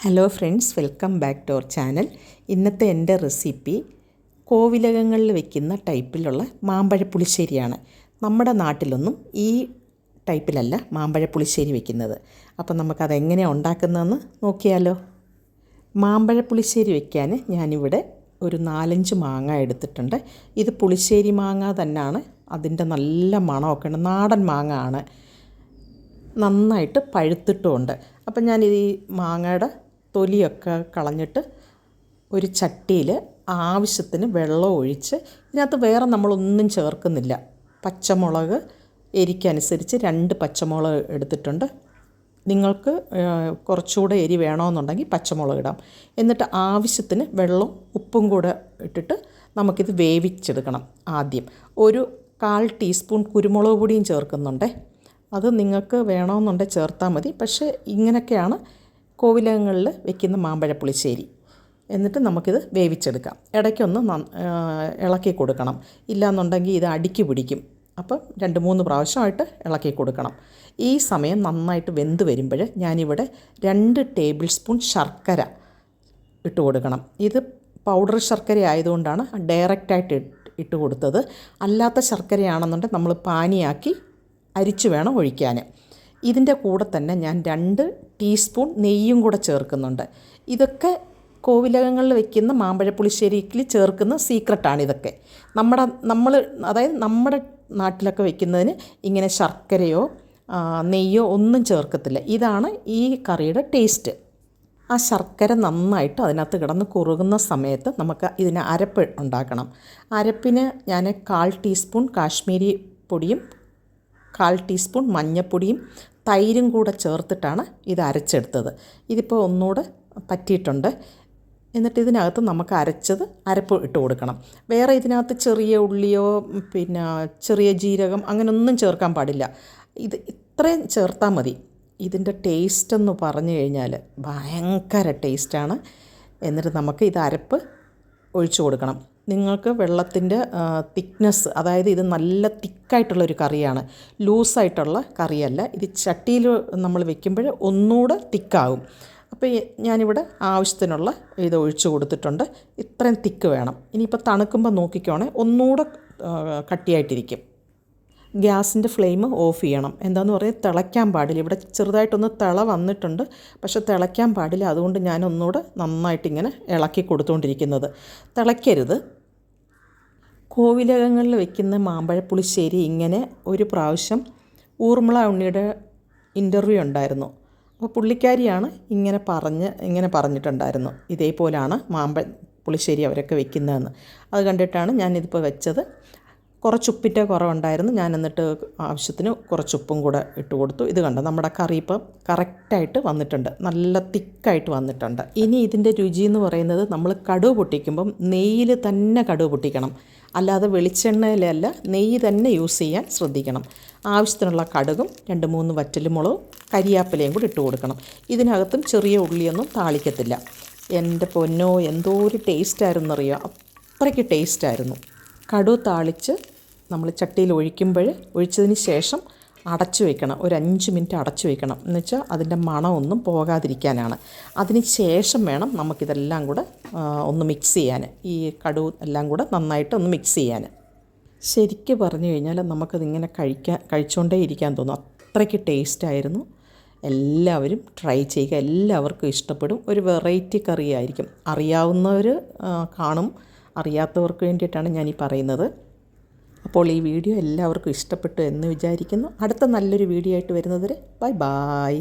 Hello friends welcome back to our channel ഇന്നത്തെ എന്റെ recipe കോവിലകങ്ങളിൽ വെക്കുന്ന ടൈപ്പിലുള്ള മാമ്പഴ പുളിശ്ശേരിയാണ് നമ്മുടെ നാട്ടിലൊന്നും ഈ ടൈപ്പിലല്ല മാമ്പഴ പുളിശ്ശേരി വെക്കുന്നത്. അപ്പം നമുക്കതെങ്ങനെയാണ് ഉണ്ടാക്കുന്നതെന്ന് നോക്കിയാലോ. മാമ്പഴ പുളിശ്ശേരി വെക്കാൻ ഞാനിവിടെ ഒരു നാലഞ്ച് മാങ്ങ എടുത്തിട്ടുണ്ട്. ഇത് പുളിശ്ശേരി മാങ്ങ തന്നെയാണ്. അതിന്റെ നല്ല മണമൊക്കെ ഉണ്ട്. നാടൻ മാങ്ങ ആണ്. നന്നായിട്ട് പഴുത്തിട്ടുമുണ്ട്. അപ്പം ഞാൻ ഈ മാങ്ങയുടെ തൊലിയൊക്കെ കളഞ്ഞിട്ട് ഒരു ചട്ടിയിൽ ആവശ്യത്തിന് വെള്ളം ഒഴിച്ച് ഇതിനകത്ത് വേറെ നമ്മളൊന്നും ചേർക്കുന്നില്ല. പച്ചമുളക് എരിക്കനുസരിച്ച് രണ്ട് പച്ചമുളക് എടുത്തിട്ടുണ്ട്. നിങ്ങൾക്ക് കുറച്ചുകൂടെ എരി വേണമെന്നുണ്ടെങ്കിൽ പച്ചമുളക് ഇടാം. എന്നിട്ട് ആവശ്യത്തിന് വെള്ളം ഉപ്പും കൂടെ ഇട്ടിട്ട് നമുക്കിത് വേവിച്ചെടുക്കണം ആദ്യം. ഒരു കാൽ ടീസ്പൂൺ കുരുമുളക് പൊടിയും ചേർക്കുന്നുണ്ടേ. അത് നിങ്ങൾക്ക് വേണമെന്നുണ്ടെങ്കിൽ ചേർത്താൽ മതി. പക്ഷേ ഇങ്ങനെയൊക്കെയാണ് കോവിലകങ്ങളിൽ വെക്കുന്ന മാമ്പഴ പുളിശ്ശേരി. എന്നിട്ട് നമുക്കിത് വേവിച്ചെടുക്കാം. ഇടയ്ക്കൊന്ന് ഇളക്കി കൊടുക്കണം. ഇല്ലയെന്നുണ്ടെങ്കിൽ ഇത് അടുക്കി പിടിക്കും. അപ്പം രണ്ട് മൂന്ന് പ്രാവശ്യമായിട്ട് ഇളക്കി കൊടുക്കണം. ഈ സമയം നന്നായിട്ട് വെന്ത് വരുമ്പോൾ ഞാനിവിടെ രണ്ട് ടേബിൾ സ്പൂൺ ശർക്കര ഇട്ട് കൊടുക്കണം. ഇത് പൗഡർ ശർക്കര ആയതുകൊണ്ടാണ് ഡയറക്റ്റായിട്ട് ഇട്ട് കൊടുത്തത്. അല്ലാത്ത ശർക്കരയാണെന്നുണ്ടെങ്കിൽ നമ്മൾ പാനിയാക്കി അരിച്ച് വേണം ഒഴിക്കാൻ. ഇതിന്റെ കൂടെ തന്നെ ഞാൻ രണ്ട് ടീസ്പൂൺ നെയ്യും കൂടെ ചേർക്കുന്നുണ്ട്. ഇതൊക്കെ കോവിലകങ്ങളിൽ വെക്കുന്ന മാമ്പഴപ്പുളിശ്ശേരിക്കിൽ ചേർക്കുന്ന സീക്രട്ടാണ് ഇതൊക്കെ. നമ്മുടെ നമ്മൾ അതായത് നമ്മുടെ നാട്ടിലൊക്കെ വെക്കുന്നതിന് ഇങ്ങനെ ശർക്കരയോ നെയ്യോ ഒന്നും ചേർക്കത്തില്ല. ഇതാണ് ഈ കറിയുടെ ടേസ്റ്റ്. ആ ശർക്കര നന്നായിട്ട് അതിനകത്ത് കിടന്ന് കുറുകുന്ന സമയത്ത് നമുക്ക് ഇതിന് അരപ്പ് ഉണ്ടാക്കണം. അരപ്പിന് ഞാൻ കാൽ ടീസ്പൂൺ കാശ്മീരി പൊടിയും കാൽ ടീസ്പൂൺ മഞ്ഞൾപ്പൊടിയും തൈരും കൂടെ ചേർത്തിട്ടാണ് ഇത് അരച്ചെടുത്തത്. ഇതിപ്പോൾ ഒന്നുകൂടെ പറ്റിയിട്ടുണ്ട്. എന്നിട്ട് ഇതിനകത്ത് നമുക്ക് അരച്ചത് അരപ്പ് ഇട്ട് കൊടുക്കണം. വേറെ ഇതിനകത്ത് ചെറിയ ഉള്ളിയോ പിന്നെ ചെറിയ ജീരകം അങ്ങനെയൊന്നും ചേർക്കാൻ പാടില്ല. ഇത് ഇത്രയും ചേർത്താൽ മതി. ഇതിന്റെ ടേസ്റ്റ് എന്ന് പറഞ്ഞു കഴിഞ്ഞാൽ ഭയങ്കര ടേസ്റ്റാണ് എന്നിട്ട് നമുക്ക് ഇത് അരപ്പ് ഒഴിച്ചു കൊടുക്കണം. നിങ്ങൾക്ക് വെള്ളത്തിന്റെ തിക്നെസ് അതായത് ഇത് നല്ല തിക്കായിട്ടുള്ളൊരു കറിയാണ്. ലൂസായിട്ടുള്ള കറിയല്ല. ഇത് ചട്ടിയിൽ നമ്മൾ വെക്കുമ്പോൾ ഒന്നുകൂടെ തിക്കാവും അപ്പോൾ ഞാനിവിടെ ആവശ്യത്തിനുള്ള ഇത് ഒഴിച്ചു കൊടുത്തിട്ടുണ്ട്. ഇത്രയും തിക്ക് വേണം. ഇനിയിപ്പോൾ തണുക്കുമ്പോൾ നോക്കിക്കോണേ ഒന്നുകൂടെ കട്ടിയായിട്ടിരിക്കും. ഗ്യാസിന്റെ ഫ്ലെയിം ഓഫ് ചെയ്യണം. എന്താണെന്ന് പറഞ്ഞാൽ തിളയ്ക്കാൻ പാടില്ല. ഇവിടെ ചെറുതായിട്ടൊന്ന് തിള വന്നിട്ടുണ്ട്. പക്ഷേ തിളയ്ക്കാൻ പാടില്ല. അതുകൊണ്ട് ഞാൻ ഒന്നുകൂടെ നന്നായിട്ടിങ്ങനെ ഇളക്കി കൊടുത്തുകൊണ്ടിരിക്കുന്നത്. തിളയ്ക്കരുത്. കോവിലകങ്ങളിൽ വെക്കുന്ന മാമ്പഴപ്പുളിശ്ശേരി ഇങ്ങനെ ഒരു പ്രാവശ്യം ഊർമിള ഉണ്ണിയുടെ ഇന്റർവ്യൂ ഉണ്ടായിരുന്നു. അപ്പോൾ പുള്ളിക്കാരിയാണ് ഇങ്ങനെ പറഞ്ഞ് ഇങ്ങനെ പറഞ്ഞിട്ടുണ്ടായിരുന്നു. ഇതേപോലാണ് മാമ്പഴ പുളിശ്ശേരി അവരൊക്കെ വെക്കുന്നതെന്ന്. അത് കണ്ടിട്ടാണ് ഞാനിതിപ്പോൾ വെച്ചത്. കുറച്ച് ഉപ്പിന്റെ കുറവുണ്ടായിരുന്നു. ഞാൻ എന്നിട്ട് ആവശ്യത്തിന് കുറച്ച് ഉപ്പും കൂടെ ഇട്ട് കൊടുത്തു. ഇത് കണ്ടോ? നമ്മുടെ കറി ഇപ്പം കറക്റ്റായിട്ട് വന്നിട്ടുണ്ട്. നല്ല തിക്കായിട്ട് വന്നിട്ടുണ്ട്. ഇനി ഇതിന്റെ രുചി എന്ന് പറയുന്നത് നമ്മൾ കടുവ് പൊട്ടിക്കുമ്പം നെയ്യിൽ തന്നെ കടുവ് പൊട്ടിക്കണം. അല്ലാതെ വെളിച്ചെണ്ണയിലല്ല നെയ്യ് തന്നെ യൂസ് ചെയ്യാൻ ശ്രദ്ധിക്കണം. ആവശ്യത്തിനുള്ള കടുകും രണ്ട് മൂന്ന് വറ്റലുമുളകും കരിയാപ്പിലയും കൂടി ഇട്ട് കൊടുക്കണം. ഇതിനകത്തും ചെറിയ ഉള്ളിയൊന്നും താളിക്കത്തില്ല. എന്റെ പൊന്നോ എന്തോ ഒരു ടേസ്റ്റായിരുന്നു അറിയുക അത്രയ്ക്ക് ടേസ്റ്റായിരുന്നു കടു താളിച്ച് നമ്മൾ ചട്ടിയിൽ ഒഴിക്കുമ്പോൾ ഒഴിച്ചതിന് ശേഷം അടച്ചു വയ്ക്കണം ഒരു അഞ്ച് മിനിറ്റ് അടച്ചു വയ്ക്കണം എന്ന് വെച്ചാൽ അതിന്റെ മണമൊന്നും പോകാതിരിക്കാനാണ്. അതിന് ശേഷം വേണം നമുക്കിതെല്ലാം കൂടെ ഒന്ന് മിക്സ് ചെയ്യാൻ. ഈ കടു എല്ലാം കൂടെ നന്നായിട്ട് ഒന്ന് മിക്സ് ചെയ്യാൻ. ശരിക്ക് പറഞ്ഞു കഴിഞ്ഞാൽ നമുക്കതിങ്ങനെ കഴിക്കാൻ കഴിച്ചുകൊണ്ടേ ഇരിക്കാൻ തോന്നും. അത്രയ്ക്ക് ടേസ്റ്റായിരുന്നു എല്ലാവരും ട്രൈ ചെയ്യുക. എല്ലാവർക്കും ഇഷ്ടപ്പെടും. ഒരു വെറൈറ്റി കറിയായിരിക്കും. അറിയാവുന്നവർ കാണും. അറിയാത്തവർക്ക് വേണ്ടിയിട്ടാണ് ഞാൻ ഈ പറയുന്നത്. അപ്പോൾ ഈ വീഡിയോ എല്ലാവർക്കും ഇഷ്ടപ്പെട്ടു എന്ന് വിചാരിക്കുന്നു. അടുത്ത നല്ലൊരു വീഡിയോ ആയിട്ട് വരുന്നതുവരെ ബൈ ബായ്